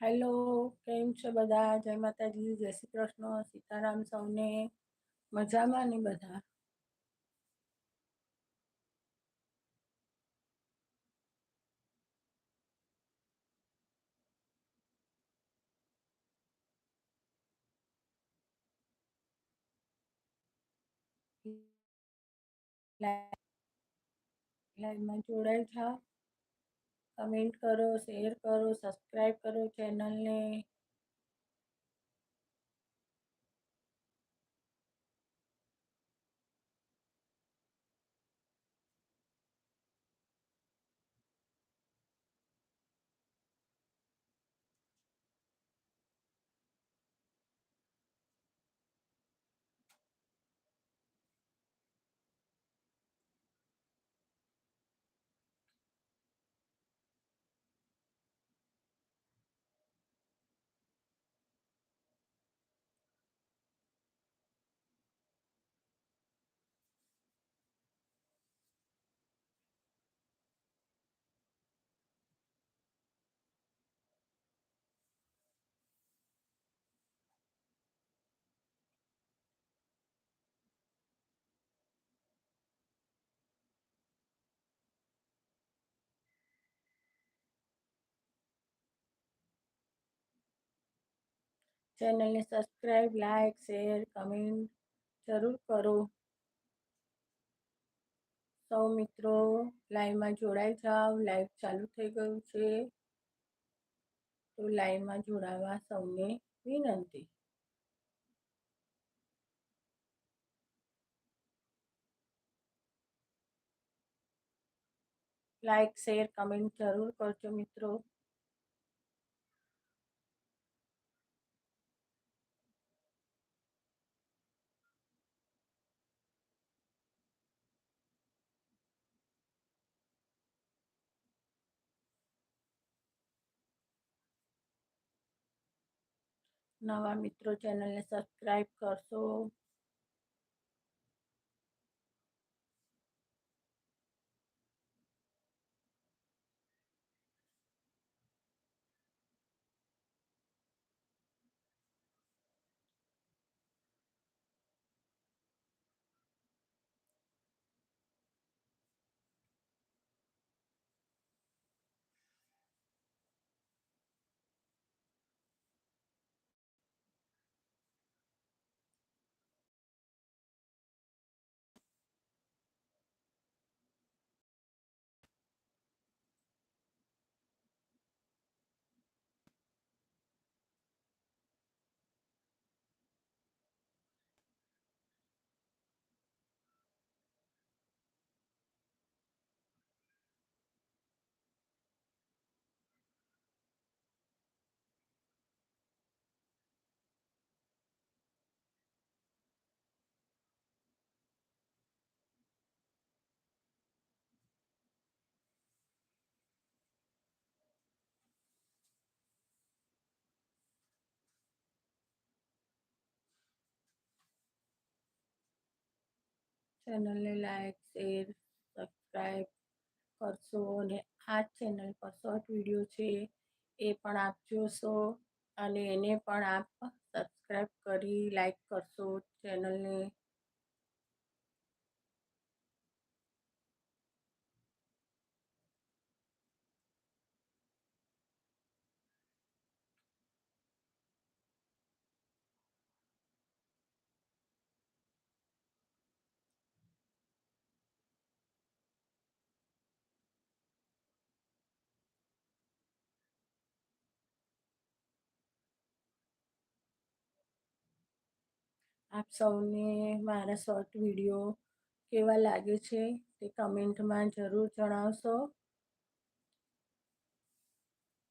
Hello, કેમ છે બધા? જય માતાજી, જય શ્રી કૃષ્ણ, સીતારામ સૌને. મજામાં ને બધા? લાઈવમાં જોડાય જાઓ કમેન્ટ કરો શેર કરો સબસ્ક્રાઈબ કરો ચેનલને. ચેનલને સબસ્ક્રાઈબ લાઈક શેર, કમેન્ટ જરૂર કરો. સૌ મિત્રો લાઈવમાં જોડાઈ જાઓ. લાઈવ ચાલુ થઈ ગયું છે. તો લાઈવમાં જોડાવા સૌને વિનંતી. લાઈક, શેર, કમેન્ટ જરૂર કરજો મિત્રો. નવા મિત્રો ચેનલને સબસ્ક્રાઈબ કરશો. ચેનલને લાઇક શેર સબસ્ક્રાઈબ કરશો અને આ ચેનલ પર શોર્ટ વીડિયો છે એ પણ આપ જોશો અને એને પણ આપ સબસ્ક્રાઈબ કરી લાઈક કરશો ચેનલને આપ સૌને મારા શોર્ટ વીડિયો કેવા લાગે છે તે કમેન્ટમાં જરૂર જણાવશો.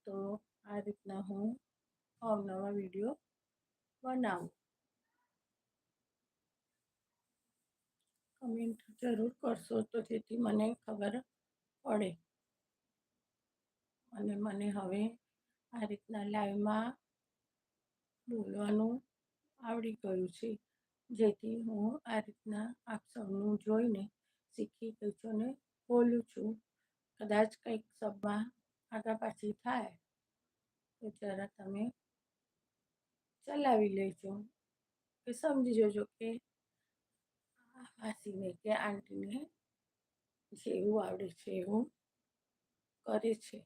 તો આ રીતના હું અવનવા વીડિયો બનાવું. કમેન્ટ જરૂર કરશો તો જેથી મને ખબર પડે. અને મને હવે આ રીતના લાઈવમાં બોલવાનું આવડી ગયું છે. જેથી હું આ રીતના આપ સૌનું જોઈને શીખી ગઈ છું અને બોલું છું. કદાચ કંઈક શબ્દમાં આગા પાછી થાય, તો જરા તમે ચલાવી લેજો કે સમજી જજો કે માસીને કે આંટીને જેવું આવડે છે, એવું કરે છે.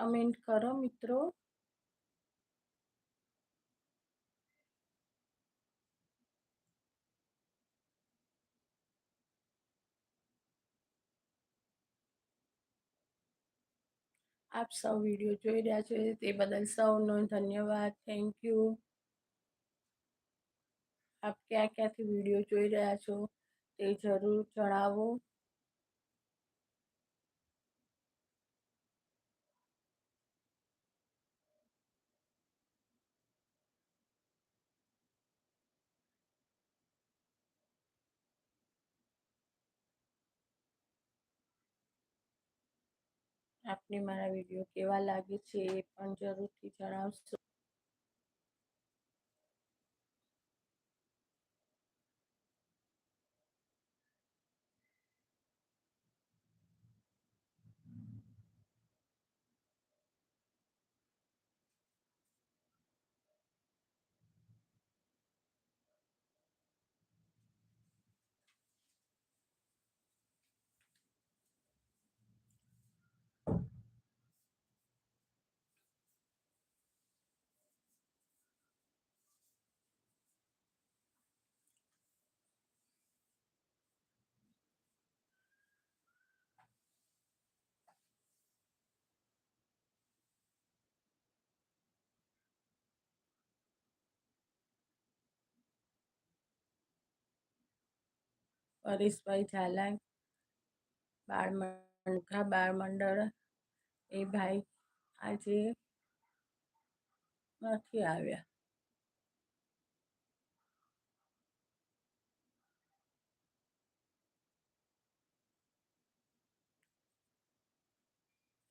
કમેન્ટ કરો મિત્રો. આપ સૌ વીડિયો જોઈ રહ્યા છો તે બદલ સૌનો ધન્યવાદ. થેન્ક યુ આપ ક્યાં ક્યાંથી વીડિયો જોઈ રહ્યા છો તે જરૂર જણાવો. આપને મારા વીડિયો કેવા લાગે છે એ પણ જરૂરથી જણાવશો. પરેશભાઈ ઝાલા બાળ મણકા બાળ મંડળ એ ભાઈ આજે નથી આવ્યા.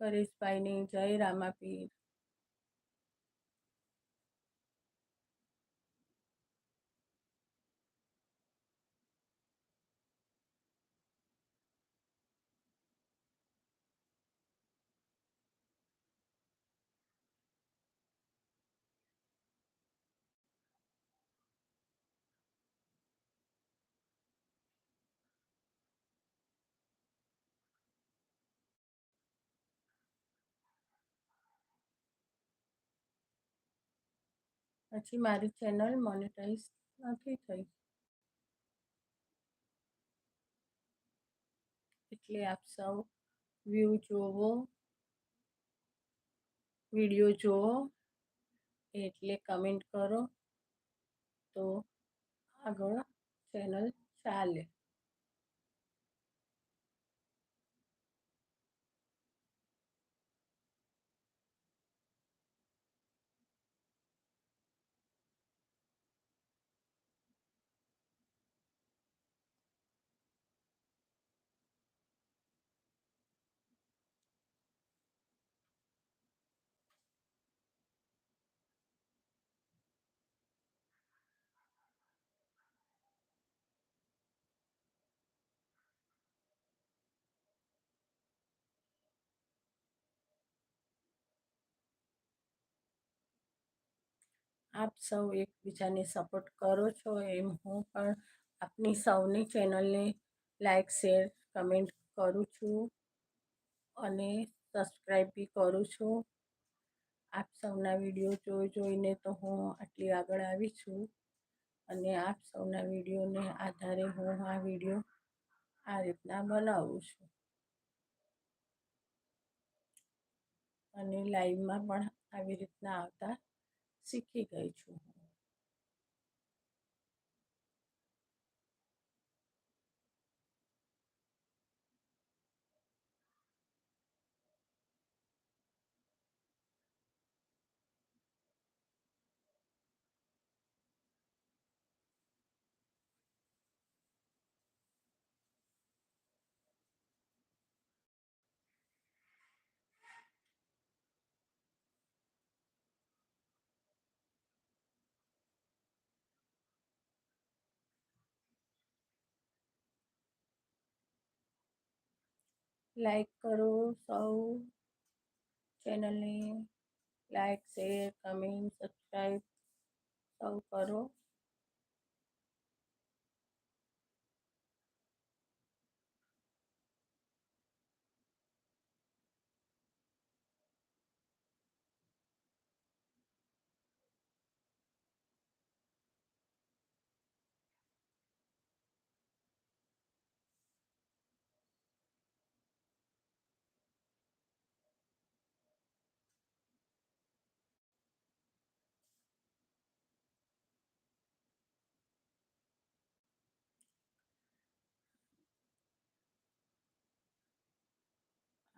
પરેશભાઈને જય રામાપીર. પછી મારી ચેનલ મોનેટાઈઝ નથી થઈ. એટલે આપ સૌ વ્યૂ જોવો વીડિયો જોવો, એટલે કમેન્ટ કરો. તો આગળ ચેનલ ચાલે. આપ સૌ એકબીજાને સપોર્ટ કરો છો એમ હું પણ આપની સૌની ચેનલને લાઈક શેર કમેન્ટ કરું છું અને સબસ્ક્રાઈબ બી કરું છું. આપ સૌના વીડિયો જોઈ જોઈને તો હું આટલી આગળ આવી છું અને આપ સૌના વિડીયોને આધારે હું આ વીડિયો આ રીતના બનાવું છું. અને લાઈવમાં પણ આવી રીતના આવતા શીખી ગઈ છું લાઈક કરો સૌ ચેનલને લાઈક શેર કમેન્ટ સબસ્ક્રાઈબ સૌ કરો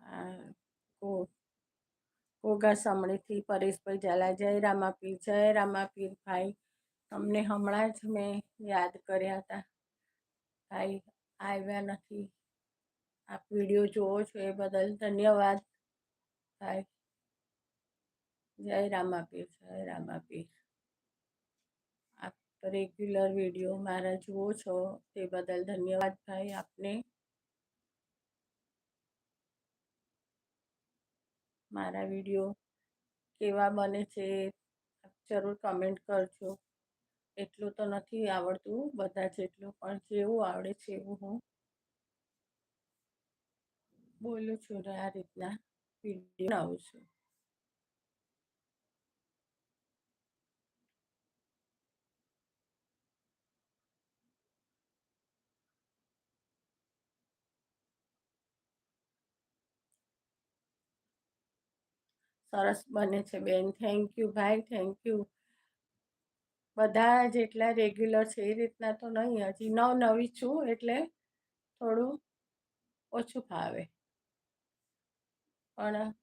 આ કોગા સામણીથી પરેશભાઈ ઝાલા, જય રામાપીર જય રામાપીર ભાઈ. તમને હમણાં જ મેં યાદ કર્યા હતા. ભાઈ, આવ્યા નથી. આપ વીડિયો જુઓ છો એ બદલ ધન્યવાદ. ભાઈ, જય રામાપીર જય રામાપીર. આપ રેગ્યુલર વીડિયો મારા જુઓ છો તે બદલ ધન્યવાદ ભાઈ આપને. મારા વીડિયો કેવા બને છે, જરૂર કમેન્ટ કરજો. એટલું તો નથી આવડતું બધા જેટલું, પણ જેવું આવડે છે એવું હું બોલું છું આ રીતના વીડિયો બનાવું છું. સરસ બને છે, બેન. થેન્ક યુ ભાઈ. થેન્ક યુ બધા જેટલા રેગ્યુલર છે, એ રીતના તો નહીં. હજી નવ નવી છું એટલે થોડું ઓછું ફાવે. પણ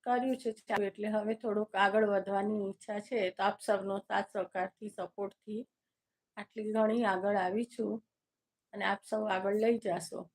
કર્યું છે ચાલુ એટલે હવે થોડુંક આગળ વધવાની ઈચ્છા છે. તો આપ સૌનો સાથ, સહકારથી સપોર્ટથી આટલી ઘણી આગળ આવી છું અને આપ સૌ આગળ લઈ જશો.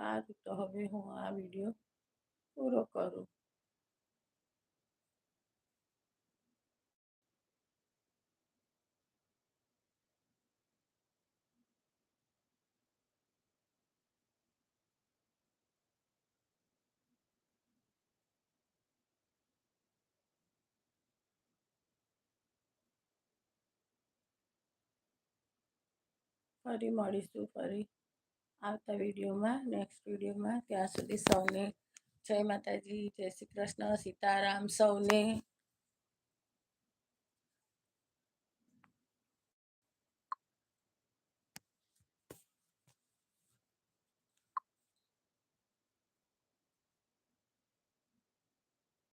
સારું તો હવે હું આ વીડિયો પૂરો કરું. ફરી મળીશું ફરી. આવતા વિડીયોમાં નેક્સ્ટ વિડીયોમાં. ત્યાં સુધી સૌને જય માતાજી જય શ્રી કૃષ્ણ સીતારામ સૌને.